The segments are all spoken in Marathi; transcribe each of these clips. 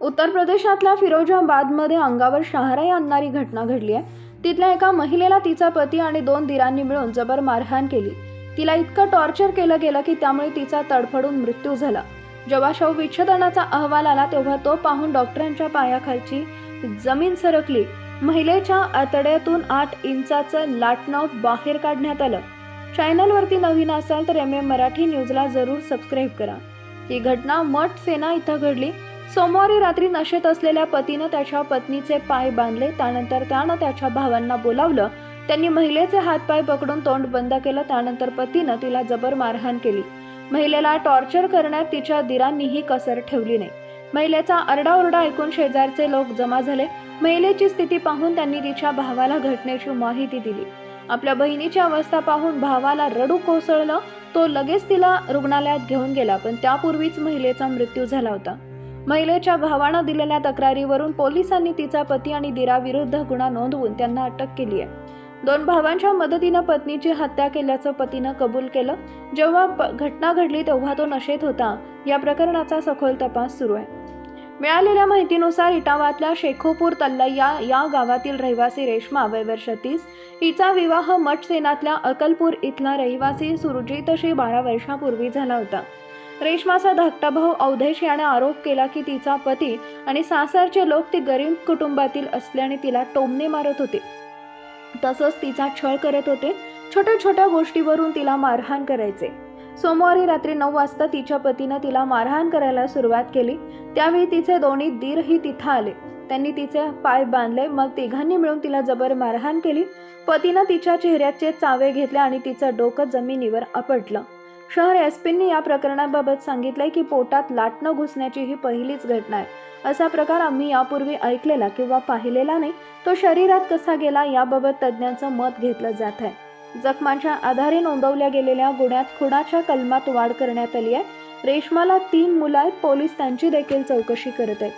उत्तर प्रदेशातल्या फिरोजाबादमध्ये अंगावर शहाराई आणणारी घटना घडली आहे. तिथल्या एका महिलेला तिचा पती आणि दोन दिरांनी मिळून जबर मारहाण केली. तिला इतकं टॉर्चर केलं गेलं की त्यामुळे तिचा तडफडून मृत्यू झाला. जेव्हा शवविच्छेदनाचा अहवाल आला तेव्हा तो पाहून डॉक्टरांच्या पायाखालची जमीन सरकली. महिलेच्या आतड्यातून आठ इंचाचं लाटणं बाहेर काढण्यात आलं. चॅनलवरती नवीन असाल तर एम एम मराठी न्यूजला जरूर सबस्क्राईब करा. ही घटना मठ सेना इथं घडली. सोमवारी रात्री नशेत असलेल्या पतीनं त्याच्या पत्नीचे पाय बांधले त्यानंतर त्यानं त्याच्या भावांना बोलावलं. त्यांनी महिलेचे हातपाय पकडून तोंड बंद केलं त्यानंतर पतीनं तिला जबर मारहाण केली. महिलेला टॉर्चर करण्यात तिच्या दिरांनीही कसर ठेवली नाही. महिलेचा आरडाओरडा ऐकून शेजारचे लोक जमा झाले. महिलेची स्थिती पाहून त्यांनी तिच्या भावाला घटनेची माहिती दिली. आपल्या बहिणीची अवस्था पाहून भावाला रडू कोसळलं. तो लगेच तिला रुग्णालयात घेऊन गेला पण त्यापूर्वीच महिलेचा मृत्यू झाला होता. महिलेच्या भावानं दिलेल्या तक्रारीवरून पोलिसांनी तिचा पती आणि दिराविरुद्ध गुन्हा नोंदवून त्यांना अटक केली आहे. दोन भावांच्या मदतीनं पत्नीची हत्या केल्याचं पतीनं कबूल केलं. जेव्हा प- घटना घडली तेव्हा तो नशेत होता. या प्रकरणाचा सखोल तपास सुरू आहे. मिळालेल्या माहितीनुसार इटावातल्या शेखोपूर तल्लैया या गावातील रहिवासी रेश्मा वय वर्ष तीस हिचा विवाह मठसेनातल्या अकलपूर इथला रहिवासी सुरजीतशी बारा वर्षापूर्वी झाला होता. रेश्माचा धाकटा भाऊ अवधेश याने आरोप केला की तिचा पती आणि सासरचे लोक ती गरीब कुटुंबातील असल्याने तिला टोमणे मारत होते. तसंच तिचा छळ करत होते. छोट्या छोट्या गोष्टीवरून तिला मारहाण करायचे. सोमवारी रात्री नऊ वाजता तिच्या पतीनं तिला मारहाण करायला सुरुवात केली. त्यावेळी तिचे दोन्ही दीरही तिथं आले. त्यांनी तिचे पाय बांधले. मग तिघांनी मिळून तिला जबर मारहाण केली. पतीनं तिच्या चेहऱ्याचे चावे घेतले आणि तिचं डोकं जमिनीवर आपटलं. शहर एसपींनी या प्रकरणाबाबत सांगितलंय की पोटात लाटणं घुसण्याची ही पहिलीच घटना आहे. असा प्रकार आम्ही यापूर्वी ऐकलेला किंवा पाहिलेला नाही. तो शरीरात कसा गेला याबाबत तज्ज्ञांचं मत घेतलं जात आहे. जखमांच्या आधारे नोंदवल्या गेलेल्या गुन्ह्यात खुणाच्या कलमात वाढ करण्यात आली आहे. रेशमाला तीन मुलं आहेत. पोलीस त्यांची देखील चौकशी करत आहेत.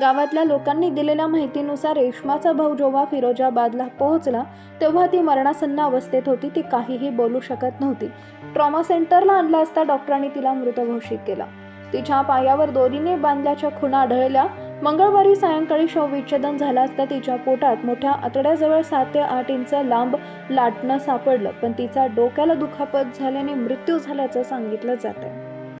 गावातल्या लोकांनी दिलेल्या माहितीनुसार रेशमाचा भाऊ जेव्हा फिरोजाबादला पोहोचला तेव्हा ती मरणासन्न अवस्थेत होती. ती काहीही बोलू शकत नव्हती. ट्रॉमा सेंटरला आणला असता डॉक्टरांनी तिला मृत घोषित केला. तिच्या पायावर दोरीने बांधल्याच्या खुणा आढळल्या. मंगळवारी सायंकाळी शवविच्छेदन झालं असता तिच्या पोटात मोठ्या आतड्याजवळ सात ते आठ इंच लांब लाटणं सापडलं पण तिचा डोक्याला दुखापत झाल्याने मृत्यू झाल्याचं सांगितलं जात आहे